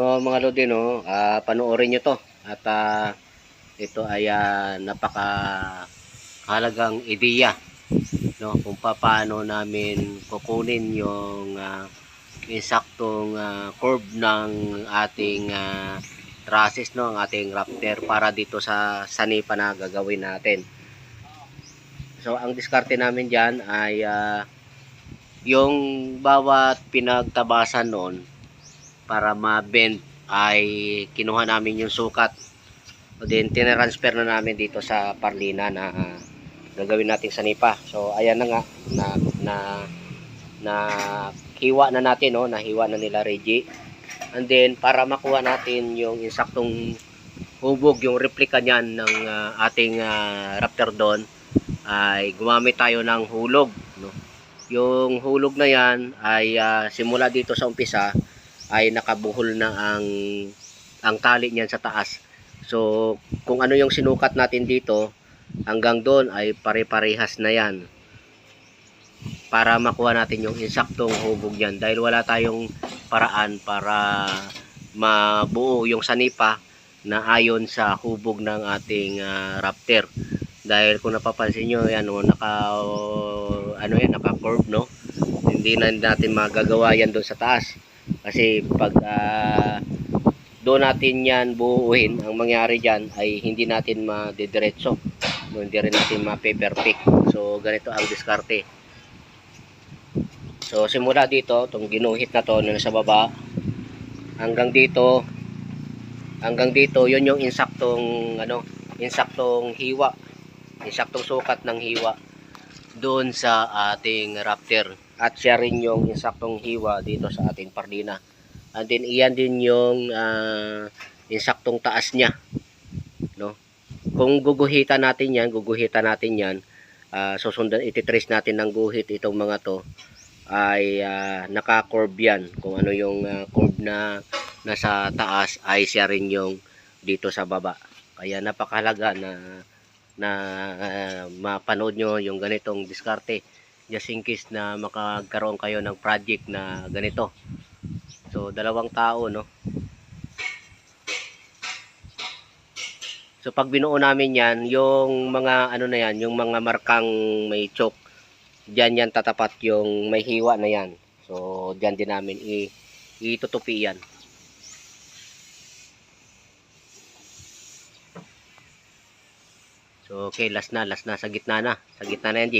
So mga lodi no, ah, panoorin nyo to at ah, ito ay ah, napaka halagang ideya no kung paano namin kukunin yung ah, insaktong ah, curve ng ating ah, trusses no, ang ating raptor para dito sa sanipa na gagawin natin. So ang diskarte namin diyan ay ah, yung bawat pinagtabasan noon para ma-bend ay kinuha namin yung sukat. O din tinransfer na namin dito sa parlina na ah, gagawin nating sanipa so ayan na nga na na na hiwa na natin no? Nahiwa na nila Reggie. And then para makuha natin yung insaktong hubog yung replica niyan ng ah, ating ah, Raptor doon ay gumamit tayo ng hulog no? Yung hulog na yan ay ah, simula dito sa umpisa ay nakabuhol na ang ang tali niyan sa taas. So, kung ano yung sinukat natin dito, hanggang doon ay pare-parehas na yan. Para makuha natin yung insaktong hubog yan. Dahil wala tayong paraan para mabuo yung sanipa na ayon sa hubog ng ating ah, raptor. Dahil kung napapansin nyo, yan, oh, naka, ano yan, naka-curve, no? Hindi na natin magagawa yan doon sa taas. Kasi pag ah, doon natin yan buuin, ang mangyari dyan ay hindi natin madidiretso. Hindi rin natin ma-perfect. So, ganito ang diskarte. So, simula dito, itong ginuhit na to na nasa baba, hanggang dito, hanggang dito, yun yung insaktong, ano, insaktong hiwa. Insaktong sukat ng hiwa doon sa ating raptor at siya rin yung insaktong hiwa dito sa ating pardina. And then iyan din yung ah, insaktong taas niya. No? Kung guguhitan natin yan guguhitan natin yan ah, susundan ititrace natin ng guhit itong mga to ay ah, naka-curve yan. Kung ano yung ah, curve na nasa taas ay siya rin yung dito sa baba. Kaya napakahalaga na na ah, mapanood nyo yung ganitong diskarte just in case na makagkaroon kayo ng project na ganito. So dalawang tao no? So pag binuo namin yan yung mga ano na yan yung mga markang may choke dyan yan tatapat yung may hiwa na yan. So dyan din namin i itutupi yan. So, okay, last na, last na, sa gitna na. Sa gitna na yan, G.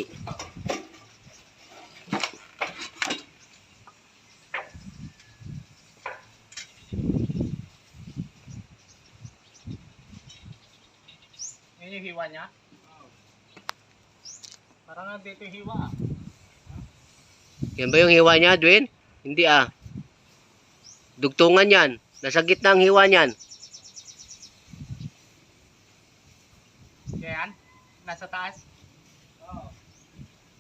Yan yung hiwa niya? Parang nga dito yung hiwa. ah. Yan ba yung hiwa niya, Dwayne? Hindi ah. Dugtungan yan. Nasa gitna ang hiwa niyan. Yan? Nasa taas? Oo.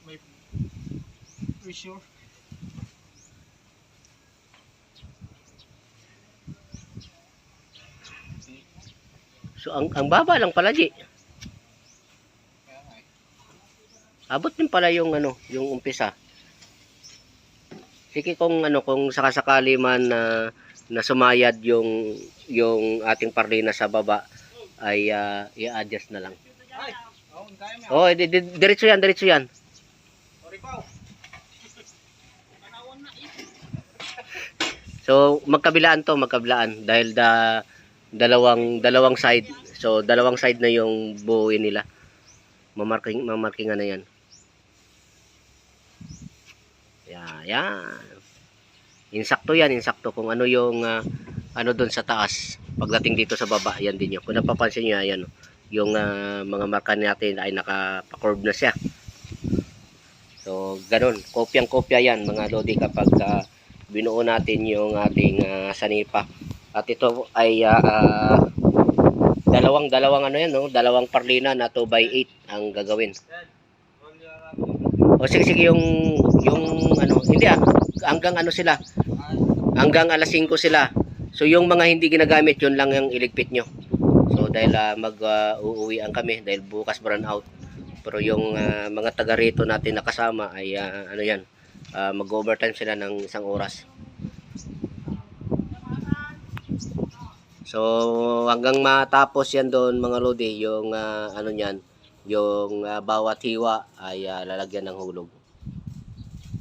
May... We sure? So, ang, ang baba lang pala, G. Kaya nga eh. Abot din pala yung ano, yung umpisa. Sige kung ano, kung sakasakali man na na sumayad yung yung ating parlina sa baba ay ah, i-adjust na lang. Oh, di, di, diretso yan, diretso yan. So, magkabilaan to, magkabilaan dahil da dalawang dalawang side. So, dalawang side na yung buuin nila. Mamarking mamarkingan na 'yan. Yeah, yan. Insakto 'yan, insakto kung ano yung ah, ano doon sa taas. Pagdating dito sa baba, yan din 'yung. Kung napapansin niyo, ayan oh, yung ah, mga marka natin ay naka-curve na siya. So, ganun. Kopyang-kopya yan, mga lodi, kapag ah, binuo natin yung ating ah, sanipa. At ito ay ah, ah, dalawang dalawang ano yan, no? Dalawang parlina na 2 by 8 ang gagawin. O sige sige yung yung ano, hindi ah, hanggang ano sila? Hanggang alas 5 sila. So yung mga hindi ginagamit yun lang yung iligpit nyo. So dahil ah, mag ah, uuwian kami dahil bukas brown out. Pero yung ah, mga taga rito natin nakasama ay ah, ano yan, ah, mag-overtime sila ng isang oras. So hanggang matapos yan doon mga lodi, yung ah, ano niyan, yung ah, bawat hiwa ay ah, lalagyan ng hulog.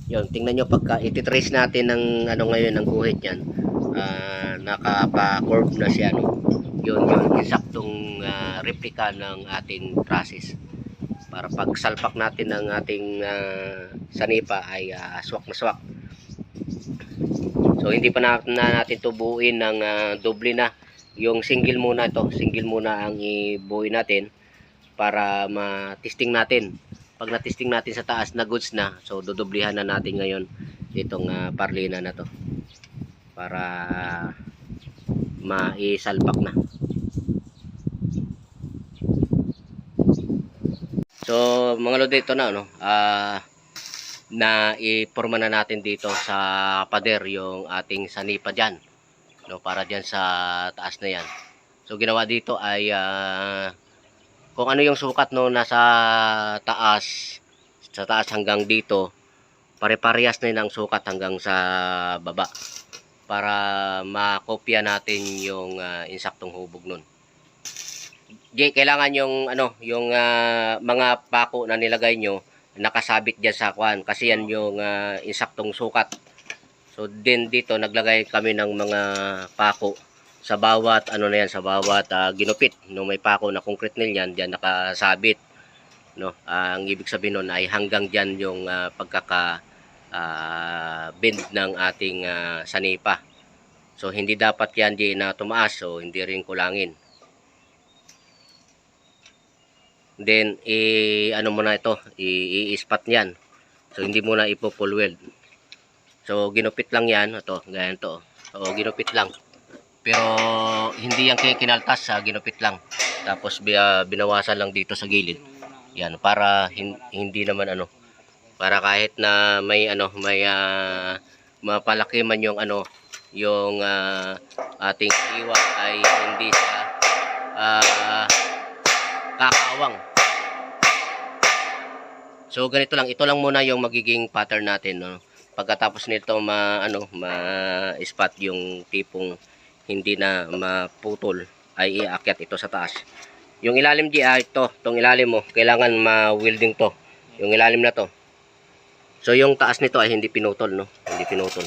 Yun, tingnan nyo pagka ititrace natin ng ano ngayon ng guhit yan, ah, nakapa-curve na siya no. Yun yun, eksaktong ah, replika ng ating process. Para pag salpak natin ng ating ah, sanipa ay ah, swak na swak. So hindi pa na, na natin tubuin ng ah, doble na. Yung single muna ito, single muna ang ibuuin natin para ma-testing natin. Pag na-testing natin sa taas na goods na, so dodoblihan na natin ngayon itong ah, parlina na to para maisalpak na. So mga lodi ito na no. Ah na iporma na natin dito sa pader yung ating sanipa diyan. No, para diyan sa taas na 'yan. So ginawa dito ay ah, kung ano yung sukat no nasa taas sa taas hanggang dito pare-parehas na yun ang sukat hanggang sa baba para makopya natin yung ah, insaktong hubog nun. Kailangan yung ano, yung ah, mga pako na nilagay nyo nakasabit diyan sa kwan kasi yan yung ah, insaktong sukat. So din dito naglagay kami ng mga pako sa bawat ano na yan sa bawat ah, ginupit. No may pako na concrete nail yan diyan nakasabit. No Ah, ang ibig sabihin nun ay hanggang diyan yung ah, pagkaka ah, bend ng ating ah, sanipa. So hindi dapat yan di na tumaas so hindi rin kulangin. Then i ano muna ito i- i-spot niyan. So hindi muna ipo full weld so ginupit lang yan ito ganyan to. So ginupit lang pero hindi yan kinaltas sa ginupit lang. Tapos bi- ah, binawasan lang dito sa gilid. Yan para hin- hindi naman ano para kahit na may ano may ah, mapalaki man yung ano yung ah, ating iwa ay hindi siya ah, kakawang. So ganito lang, ito lang muna yung magiging pattern natin, no. Pagkatapos nito ma ano, ma-spot yung tipong hindi na maputol ay iakyat ito sa taas. Yung ilalim di ah, ito, tong ilalim mo, kailangan ma-welding to. Yung ilalim na to. So yung taas nito ay hindi pinutol, no. Hindi pinutol.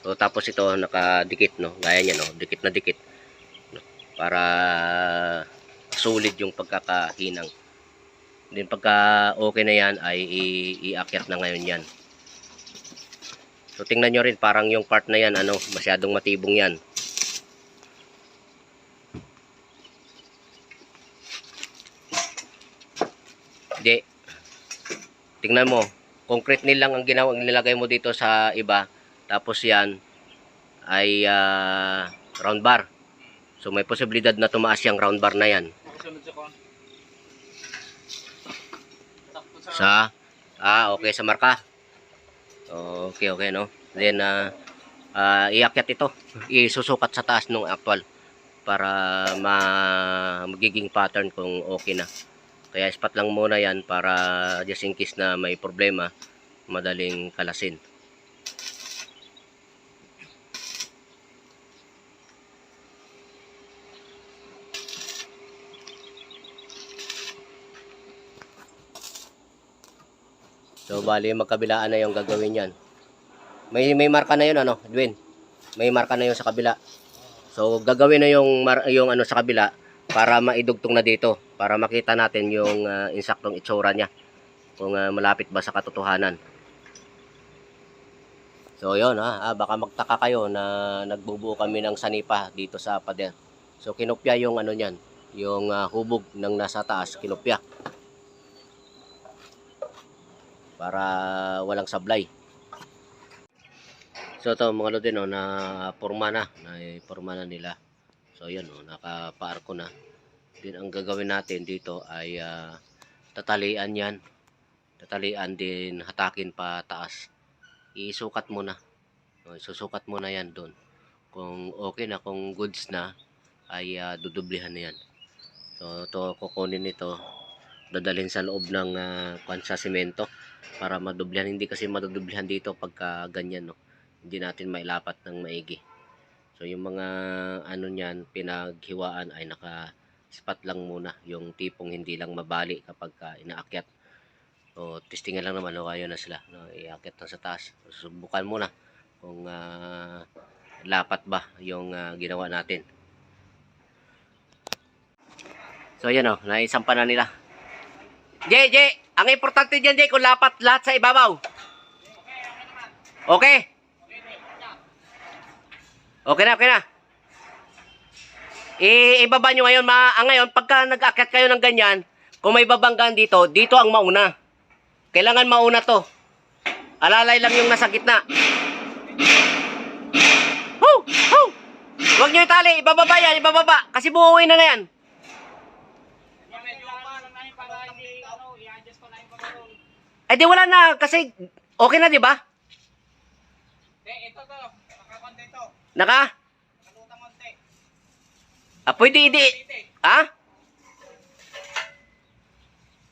So tapos ito nakadikit, no. Gaya niya, no. Dikit na dikit. Para solid yung pagkakahinang. Then pagka okay na yan ay iakyat na ngayon yan. So tingnan nyo rin parang yung part na yan ano masyadong matibong yan. Di. Tingnan mo. Concrete nail lang ang ginawa nilagay mo dito sa iba. Tapos yan ay ah, round bar. So may posibilidad na tumaas yung round bar na yan. Sa ah okay sa marka. Okay okay no. Then ah ah, iakyat ito. Isusukat sa taas ng actual para ma magiging pattern kung okay na. Kaya spot lang muna yan para just in case na may problema madaling kalasin. So bali magkabilaan na yung gagawin yan. May may marka na yun ano, Edwin. May marka na yun sa kabila. So gagawin na yung mar- yung ano sa kabila para maidugtong na dito para makita natin yung ah, insaktong itsura niya kung ah, malapit ba sa katotohanan. So yun ha, ah, baka magtaka kayo na nagbubuo kami ng sanipa dito sa pader. So kinopya yung ano niyan, yung ah, hubog ng nasa taas, kinopya. Para walang sablay. So ito mga lodi no, na forma na, na forma na nila. So yan no, nakapaarko na. Din ang gagawin natin dito ay ah, tatalian yan. Tatalian din hatakin pa taas. Isukat mo na. O, Susukat mo na yan doon. Kung okay na, kung goods na, ay ah, dudublihan na yan. So ito kukunin nito, dadalhin sa loob ng uh, sa semento para madublihan. Hindi kasi madudublihan dito pagka ganyan no. Hindi natin mailapat ng maigi. So yung mga ano niyan pinaghiwaan ay naka spot lang muna yung tipong hindi lang mabali kapag ka inaakyat. So testingan lang naman o kayo na sila no, iakyat na sa taas. Subukan muna kung ah, lapat ba yung ah, ginawa natin. So yan o, naisampa na nila. Jay, Jay, ang importante dyan Jay kung lapat lahat sa ibabaw. Okay? Okay na, okay na. I ibaba nyo ngayon, ma ah, ngayon, pagka nag-akyat kayo ng ganyan, kung may babanggaan dito, dito ang mauna. Kailangan mauna to. Alalay lang yung nasa gitna. Ho! Ho! Huwag nyo itali, ibababa yan, ibababa. Kasi buuin na na yan. Medyo pa lang namin para hindi, ano, i-adjust pa namin pagkaroon. Eh di wala na, kasi okay na, di ba? Eh, ito to. Nakakonte to. Naka? Nakalutang konti. Ah, pwede idi... Ha?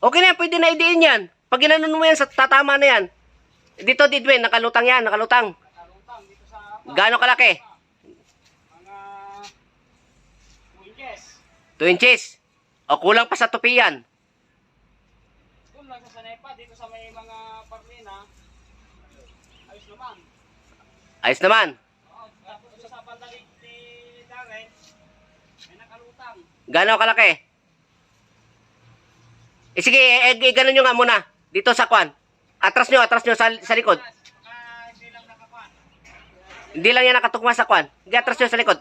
Okay na yan, pwede na idiin yan. Pag ginanon mo yan, sa tatama na yan. Dito, Didwin, nakalutang yan, nakalutang. Nakalutang dito sa Gaano kalaki? mga 2 inches. 2 inches. O kulang pa sa tupi yan. Kung lang sa nepa, dito sa may mga parlina, ayos naman. Ayos naman. Oo, tapos sa bandalik ni Darren, may nakalutang. Gaano kalaki? Eh sige, eh, eh, ganun nyo nga muna. Dito sa kwan. Atras nyo, atras nyo sa, sa likod. Baka hindi lang nakakuan. Hindi lang yan nakatugma sa kwan. Hindi atras nyo sa likod.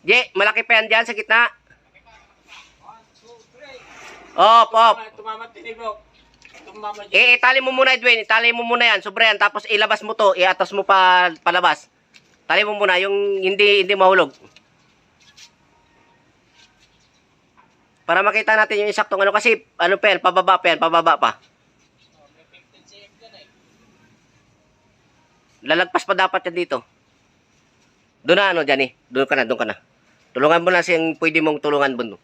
Je, malaki pa yan dyan sa gitna. 1, 2, 3. Op, op. Tumamat tinibok. Tumamat Eh, itali mo muna, Edwin. Itali mo muna yan. Sobre yan. Tapos ilabas mo to. Iatas mo pa palabas. Tali mo muna. Yung hindi, hindi mahulog. Para makita natin yung isaktong ano. Kasi, ano pa yan, pababa pa yan, pababa pa. May 15 cm dyan eh. Lalagpas pa dapat yan dito. Doon na, ano, Johnny. Doon ka na, doon ka na. Tulungan mo na siyang pwede mong tulungan mo.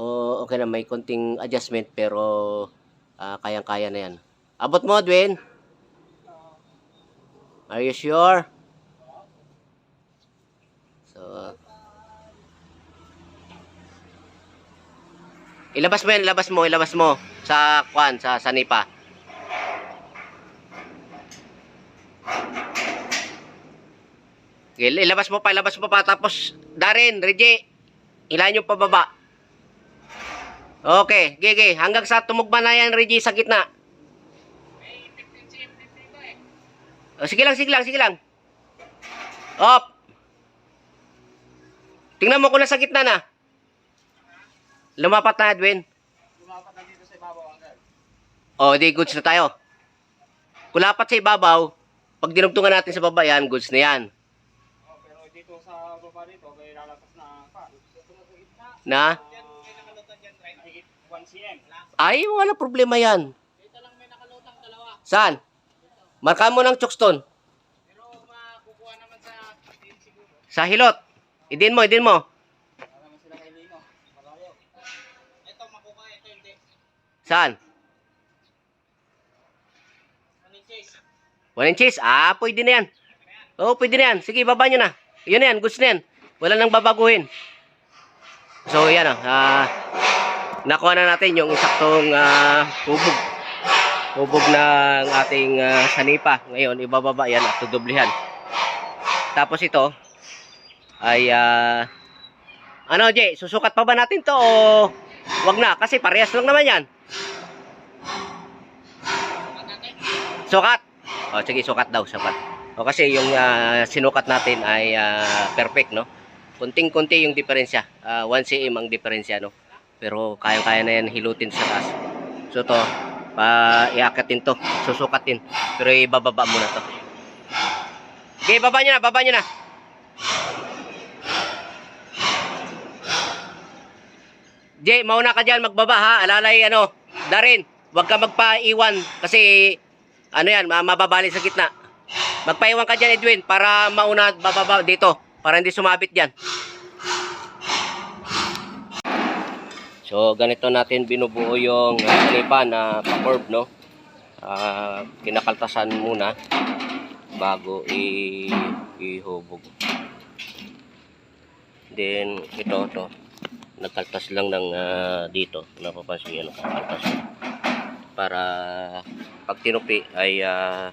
So, okay na, may konting adjustment pero ah, kayang-kaya na yan. Abot mo, Dwayne. Are you sure? So, ilabas mo yan, ilabas mo, ilabas mo sa kwan, sa sanipa. Okay, ilabas mo pa, ilabas mo pa. Tapos, Darin, Reggie, ilahan yung pababa. Okay, gigi. Hanggang sa tumugma na yan, Reggie, sa gitna. May 15 cm din dito eh. O, sige lang, sige lang, sige lang. Op. Tingnan mo kung nasa gitna na. Lumapat na, Edwin. Lumapat na dito sa ibabaw hanggang. O, di goods na tayo. Kung lapat sa ibabaw, pag dinugtungan natin sa baba yan, goods na yan. Oh, pero dito sa baba dito, may lalakas na pa. Na. Na? Yan, may nakalutang dyan, right? Mahigit 1 cm. Ay, wala problema yan. Dito lang may nakalutang dalawa. Saan? Marka mo ng chokstone. Pero makukuha naman sa din siguro. Sa hilot. Idin mo, idin mo. Ito makukuha, ito hindi. Saan? 1 inches. One inches? Ah, pwede na yan. Oo, pwede na yan. Sige, baba nyo na. Yun na yan, goods na yan. Wala nang babaguhin. So, yan o. Ah, nakuha na natin yung saktong ah, hubog. Hubog ng ating ah, sanipa. Ngayon, ibababa yan at tudublihan. Tapos ito, ay, ah, ano, Jay, susukat pa ba natin to o wag na? Kasi parehas lang naman yan. Sukat. O, sige, sukat daw, sukat. O, kasi yung ah, sinukat natin ay ah, perfect, no? Kunting-kunti yung diferensya. Ah, 1 cm ang diferensya, no? Pero kayang-kaya na yan hilutin sa taas. So, to, pa iakatin to, susukatin. Pero ibababa muna to. Okay, baba nyo na, baba nyo na. Jay, mauna ka dyan, magbaba ha. Alalay, ano, Darin, huwag ka magpaiwan kasi, ano yan, ma- mababali sa gitna. Magpaiwan ka dyan, Edwin, para mauna bababa dito. Para hindi sumabit dyan. So, ganito natin binubuo yung uh, na pa-curve, no? Ah, kinakaltasan muna bago i ihubog. Then, ito, ito. Nagkaltas lang ng ah, dito. Napapansin nyo, nakakaltas. Para pag tinupi ay ah,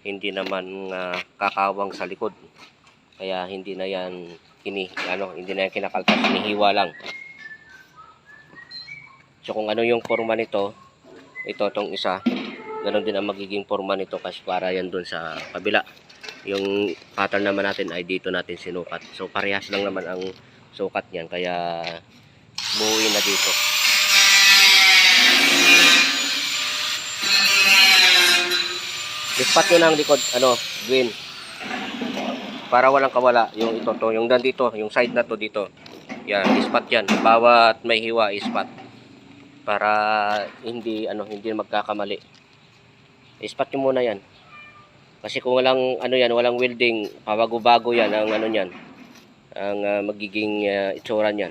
hindi naman ah, kakawang sa likod. Kaya hindi na yan kini ano, hindi na yan kinakaltas, hinihiwa lang. So kung ano yung forma nito, ito tong isa, ganun din ang magiging forma nito kasi para yan doon sa kabila. Yung pattern naman natin ay dito natin sinukat. So parehas lang naman ang sukat niyan kaya buuin na dito. Dispat nyo ng likod, ano, green. Para walang kawala. Yung ito to, yung dito, yung side na to dito. Yan, ispat yan. Bawat may hiwa, ispat. Para hindi, ano, hindi magkakamali. Ispat nyo muna yan. Kasi kung walang, ano yan, walang welding, pabago-bago yan ang ano yan. Ang ah, magiging uh, itsura niyan.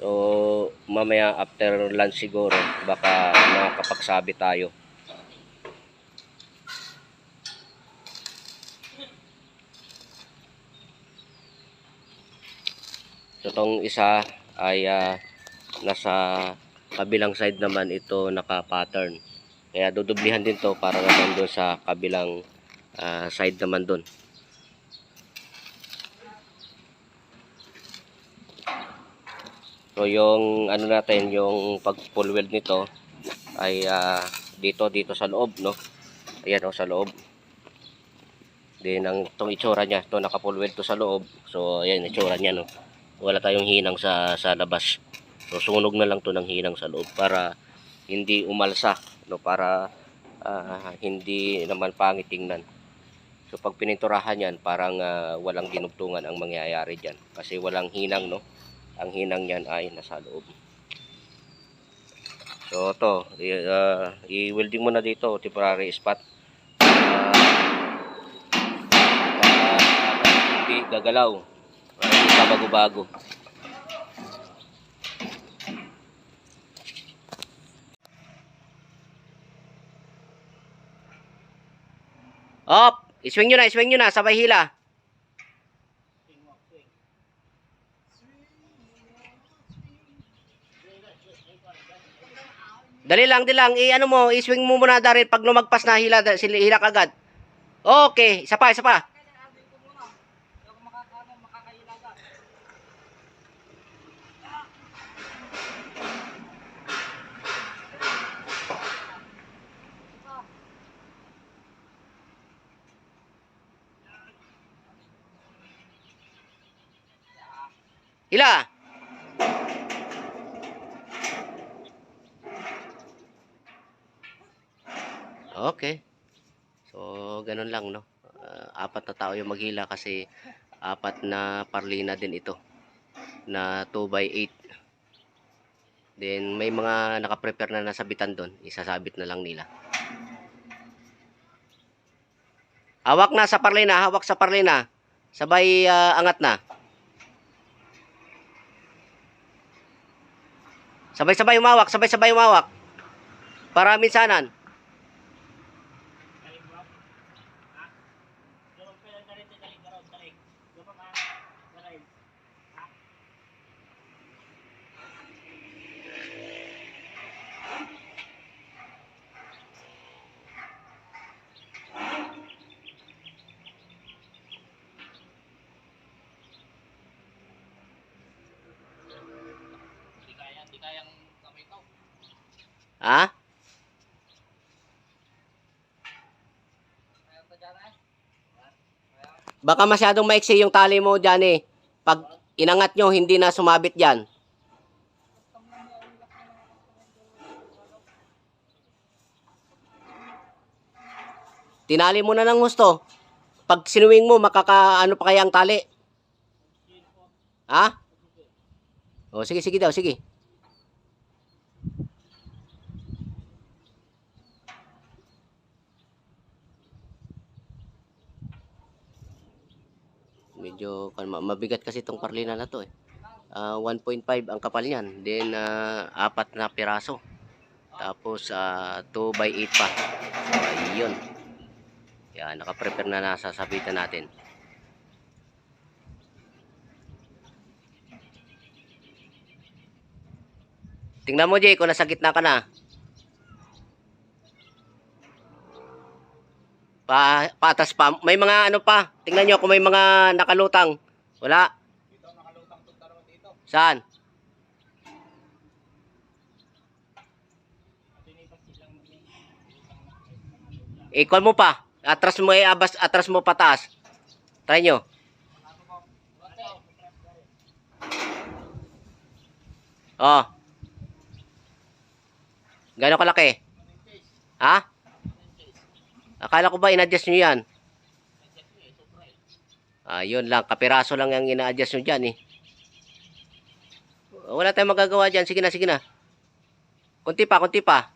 So, mamaya after lunch siguro, baka makakapagsabi tayo. So, itong isa ay ah, nasa kabilang side naman ito naka-pattern. Kaya dudublihan din to para naman doon sa kabilang ah, side naman doon. So yung ano natin, yung pag full weld nito ay ah, dito dito sa loob, no. Ayan oh, sa loob. Then ang tong itsura niya, to naka full weld to sa loob. So ayan itsura niya no. Wala tayong hinang sa sa labas. So sunog na lang to ng hinang sa loob para hindi umalsa, no, para ah, hindi naman pangit tingnan. So pag pininturahan yan, parang ah, walang dinugtungan ang mangyayari diyan kasi walang hinang, no. Ang hinang niyan ay nasa loob. So to, ah, i-welding mo na dito, temporary spot. Ah, para hindi gagalaw. Hindi bago-bago. Op! Iswing nyo na, iswing nyo na, sabay hila. Dali lang, dali lang. I-ano mo, iswing mo muna Daryl pag lumagpas na hila, hila kagad. Okay, isa pa, isa pa. Hila. Okay. So, ganun lang, no? Ah, apat na tao yung maghila kasi apat na parlina din ito na 2x8. Then, may mga nakaprepare na nasabitan doon. Isasabit na lang nila. Hawak na sa parlina, hawak sa parlina. Sabay ah, angat na. Sabay-sabay umawak, sabay-sabay umawak. Para minsanan. Hindi kaya, hindi kayang kamay to. Ha? Kaya to dyan eh. Baka masyadong maiksi yung tali mo dyan eh. Pag inangat nyo, hindi na sumabit dyan. Tinali mo na ng gusto. Pag sinuwing mo, makaka ano pa kaya ang tali? Ha? O, sige, sige daw, sige. Medyo mabigat kasi itong parlina na to eh. Ah, 1.5 ang kapal niyan. Then, ah, apat na piraso. Tapos, ah, 2 by 8 pa. Ayun. Yan, nakaprepare na nasasabitan natin. Tingnan mo, Jay, kung nasa gitna ka na. Pa, patas pa. May mga ano pa. Tingnan nyo kung may mga nakalutang. Wala. Dito, nakalutang dito. Saan? Equal mo pa. Atras mo eh, abas, atras mo pataas. Try nyo. Oh. Gano'ng kalaki? Ha? Akala ko ba in-adjust nyo yan? Ah, yun lang. Kapiraso lang yung ina-adjust nyo dyan eh. Wala tayong magagawa dyan. Sige na, sige na. Kunti pa, kunti pa.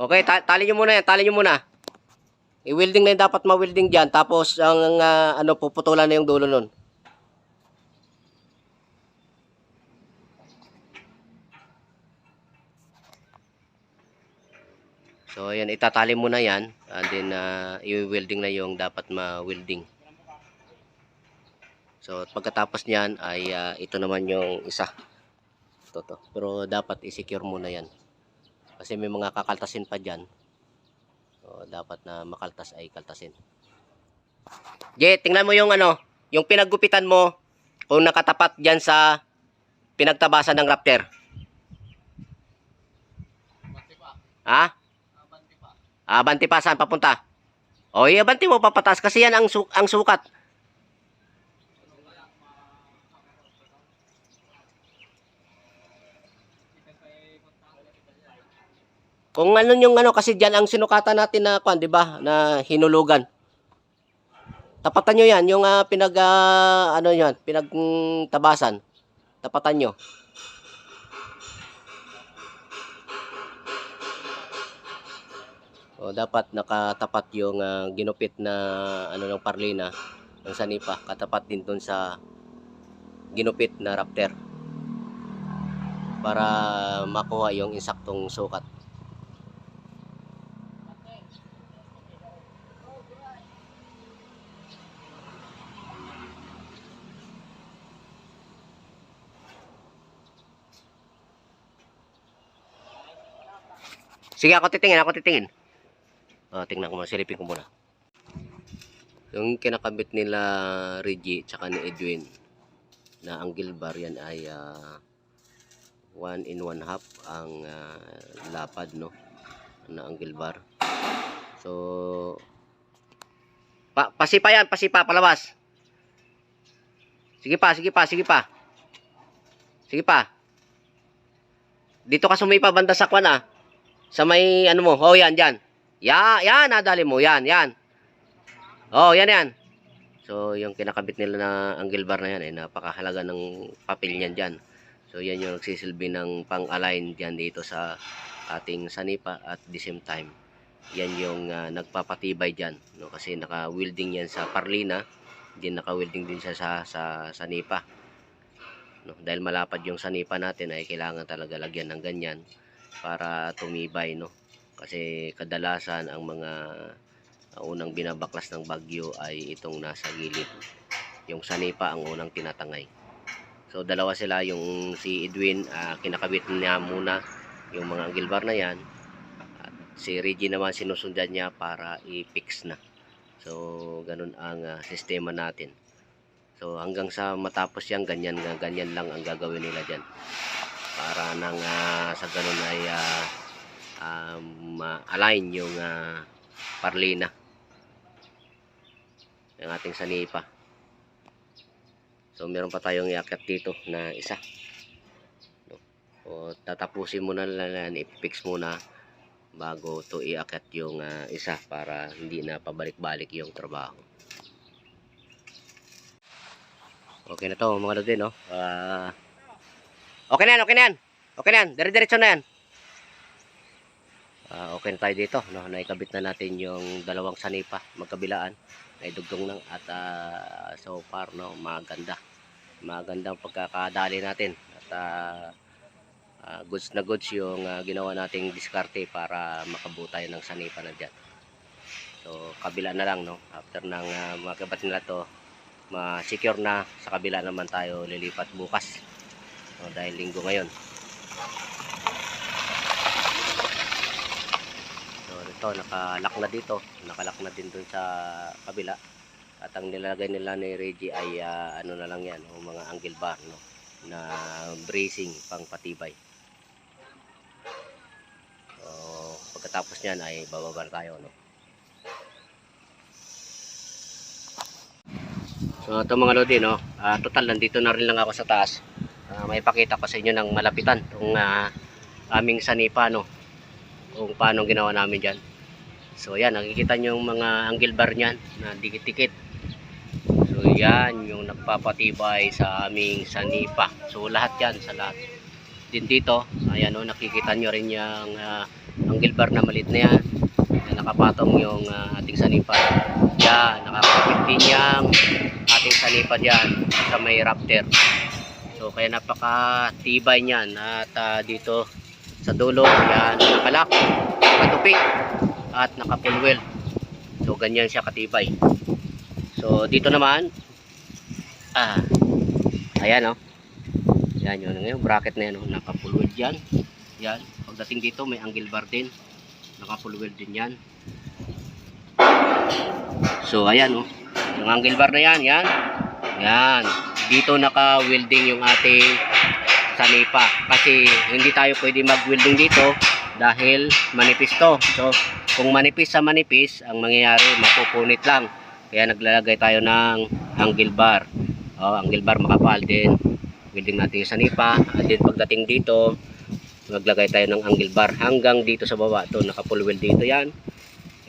Okay, ta- tali nyo muna yan. Tali nyo muna. I-welding na yung dapat ma-welding dyan. Tapos, ang ah, ano, puputulan na yung dulo nun. So, ayan, itatali mo na yan. And then, ah, i-welding na yung dapat ma-welding. So, at pagkatapos niyan, ay ah, ito naman yung isa. Ito to. Pero dapat i-secure muna yan. Kasi may mga kakaltasin pa dyan. So, dapat na makaltas ay kaltasin. Jay, tingnan mo yung ano, yung pinaggupitan mo kung nakatapat dyan sa pinagtabasan ng raptor. Ha? Banti pa. Saan papunta? O, banti mo papatas kasi yan ang, su- ang sukat. Kung ano yung ano kasi diyan ang sinukatan natin na kwan, 'di ba? Na hinulugan. Tapatan nyo yan, yung ah, pinag ah, ano yan, pinagtabasan. Tapatan nyo. O dapat nakatapat yung ah, ginupit na ano ng parlina ng sanipa, katapat din doon sa ginupit na raptor para makuha yung insaktong sukat. Sige, ako titingin, ako titingin. Oh, tingnan ko muna, silipin ko muna. Yung kinakabit nila Reggie tsaka ni Edwin na angle bar yan ay ah, one in one half ang ah, lapad no na angle bar. So pa pasipa yan, pasipa palabas. Sige pa, sige pa, sige pa. Sige pa. Dito ka sumipa banda sa kwan ah. Sa may ano mo, oh yan, yan. Ya, yan, nadali mo, yan, yan. Oh, yan, yan. So, yung kinakabit nila na angle bar na yan, eh, napakahalaga ng papel niyan dyan. So, yan yung nagsisilbi ng pang-align dyan dito sa ating sanipa at the same time. Yan yung ah, nagpapatibay dyan. No? Kasi naka-welding yan sa parlina, din naka-welding din siya sa, sa sanipa. No? Dahil malapad yung sanipa natin ay kailangan talaga lagyan ng ganyan para tumibay no kasi kadalasan ang mga uh, unang binabaklas ng bagyo ay itong nasa gilid. Yung sanipa ang unang tinatangay. So dalawa sila. Yung si Edwin ah, kinakabit niya muna yung mga gilbar na yan. At si Reggie naman sinusundan niya para i-fix na. So ganun ang ah, sistema natin. So hanggang sa matapos yan ganyan ganyan lang ang gagawin nila dyan. Para nang ah, sa ganun ay ah, um, ma-align yung ah, parlina yung ating sanipa so meron pa tayong iakyat dito na isa no? o tatapusin muna lang i-fix muna bago to iakyat yung ah, isa para hindi na pabalik-balik yung trabaho okay na to mga lodi no ah Okay na yan, okay na yan. Okay na yan, dire-diretso na yan. Ah, okay na tayo dito. No? Naikabit na natin yung dalawang sanipa magkabilaan. Naidugtong lang at ah, so far no, maganda. Magandang pagkakadali natin. At ah, ah, goods na goods yung ah, ginawa nating diskarte para makabuo tayo ng sanipa na dyan. So kabila na lang no. After ng uh, makabat nila to, ma-secure na sa kabila naman tayo lilipat bukas. No, dahil linggo ngayon. So ito nakalak na dito, nakalak na din dun sa kabila. At ang nilalagay nila ni Reggie ay ah, ano na lang yan, o mga angle bar no na bracing pang patibay. So pagkatapos niyan ay bababa tayo no. So ito mga lodi no, ah, total nandito na rin lang ako sa taas. Ah, may pakita ko sa inyo ng malapitan itong ah, aming sanipa no kung paano ginawa namin dyan. So yan, nakikita nyo yung mga angle bar niyan na dikit-dikit. So yan yung nagpapatibay sa aming sanipa. So lahat yan, sa lahat. Din dito, ayan o, nakikita nyo rin yung ah, angle bar na malit na yan. Na nakapatong yung ah, ating sanipa. Yan, nakakapit din yung ating sanipa dyan sa may raptor. So kaya napakatibay niyan at ah, dito sa dulo yan nakalak, nakatupi at nakapulwel. So ganyan siya katibay. So dito naman ah ayan oh. Yan yun ngayon bracket na yan oh, nakapulwel diyan. Yan, pagdating dito may angle bar din. Nakapulwel din yan. So ayan oh. Yung angle bar na yan, yan. Yan. Dito naka-welding yung ating sanipa. Kasi hindi tayo pwede mag-welding dito dahil manipis to. So, kung manipis sa manipis, ang mangyayari, mapupunit lang. Kaya naglalagay tayo ng angle bar. O, angle bar makapal din. Welding natin yung sanipa. At din pagdating dito, maglagay tayo ng angle bar hanggang dito sa baba. Ito, naka-full weld dito yan.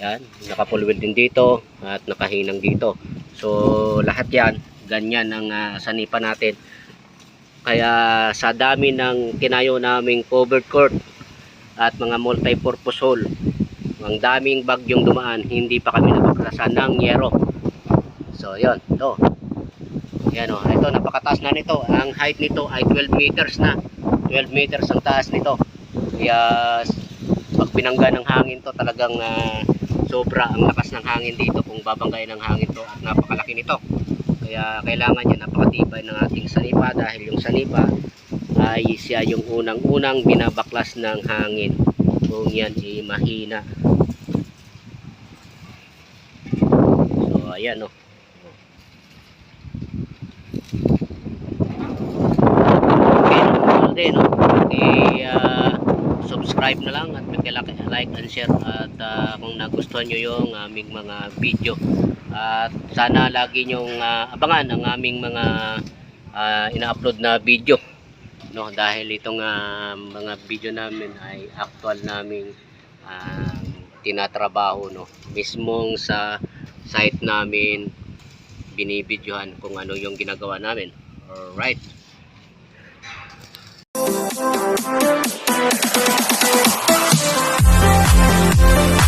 Yan, naka-full weld din dito at nakahinang dito. So, lahat yan, ganyan ang ah, sanipa natin. Kaya sa dami ng tinayo naming covered court at mga multi-purpose hole, ang daming bagyong dumaan, hindi pa kami nabaklasan ng yero. So, yon ito. Yan o, ito, napakataas na nito. Ang height nito ay 12 meters na. 12 meters ang taas nito. Kaya, pag binangga ng hangin to, talagang ah, sobra ang lakas ng hangin dito kung babanggain ng hangin to at napakalaki nito. Kaya kailangan niya napakatibay ng ating sanipa dahil yung sanipa ay siya yung unang-unang binabaklas ng hangin kung yan ay mahina. So ayan oh. Okay, no, din no. Okay, ah, subscribe na lang at like, and share at ah, kung nagustuhan nyo yung aming mga video at sana lagi nyong ah, abangan ang aming mga ah, ina-upload na video no dahil itong uh, mga video namin ay actual naming uh, tinatrabaho no. Mismong sa site namin binibidyohan kung ano yung ginagawa namin. Alright. Thank